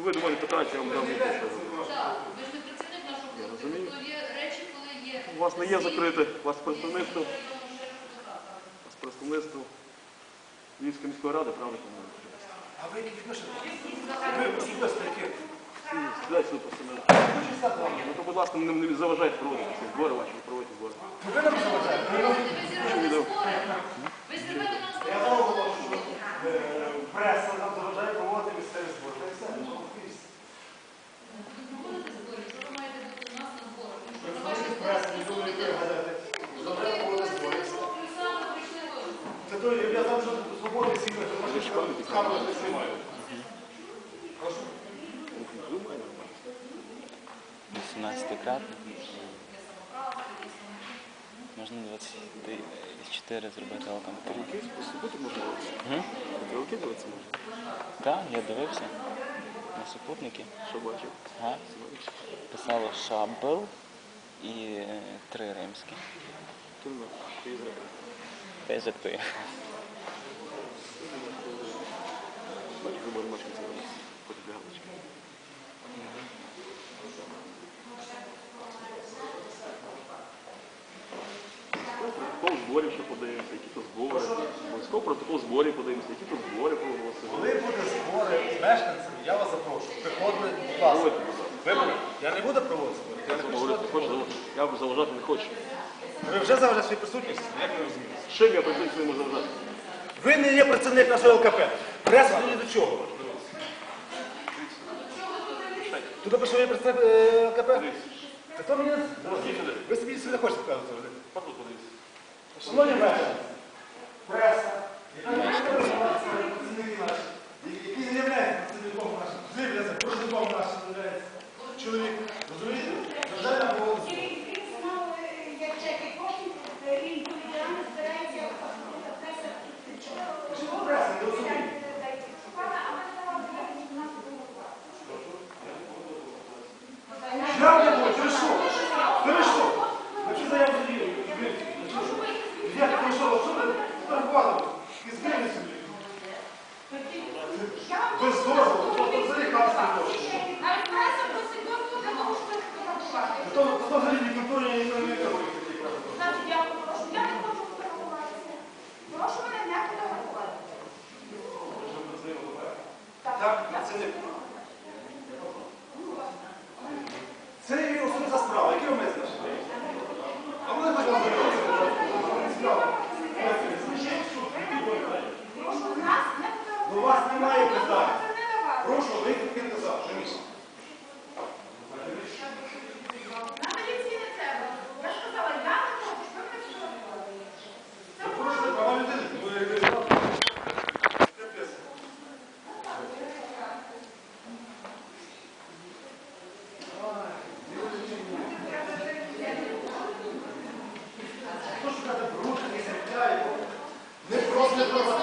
Ну, ви до мене питаєте, я вам дам відповідь. Так, ви ж не працівник нашого колективу. розумію. То є речі, коли є. У вас не є закрите, у вас представництво, у вас представництво Львівської міської ради, правда, по-моєму? А ви які відношення? Ви особисто які? Сідайте сюди представництво. Ну то, будь ласка, не, не заважайте проводити ці збори ваші, ви проводите збори. Ви нам заважаєте? Ви нам Ви зірвете збори. Ви зірвете нам збори. преса нам заважає проводити місцеві збори. Та й все. Ви проводите збори, що ви маєте бути у нас на зборах? Тому що Ви на ваші ходите в збори пресу, не думаєте, присутні. гадаєте. Заважає проводити збори. Саме прийшли ви. Це то я знав, що свободи всі з камерами не знімаю. Прошу. 18 кратно. Можна 24 зробити оком. Стрілки супутник можна дивитися? Угу. Дивитися можна? Так, я дивився на супутники. Що бачив? Ага. Писало шабл і е, три римські. Ти ти. Теж ти. Протокол зборів ще подивимося, які то збори. Обов'язково протокол зборів подивимося, які то збори проголосили. Коли буде збори з мешканцями, я вас запрошую. Приходьте, будь ласка. Проводьте, будь ласка. Вибори. Я не буду проводити збори. Я не Я хочу. говорити не хочу, я заважати не хочу. Ви вже завжди свою присутність, як ви розумієте? Чим я працюю не можу заважати? Ви не є працівник нашого ЛКП. Преса ні до чого. Тут напишу, ви працівник е, ЛКП? Та то мені... Ви собі сюди хочете показувати потім подивіться. Шановні мешканці, преса, яка не nosotros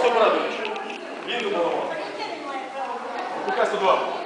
просто крадуть. Він допомагав. Букай 102.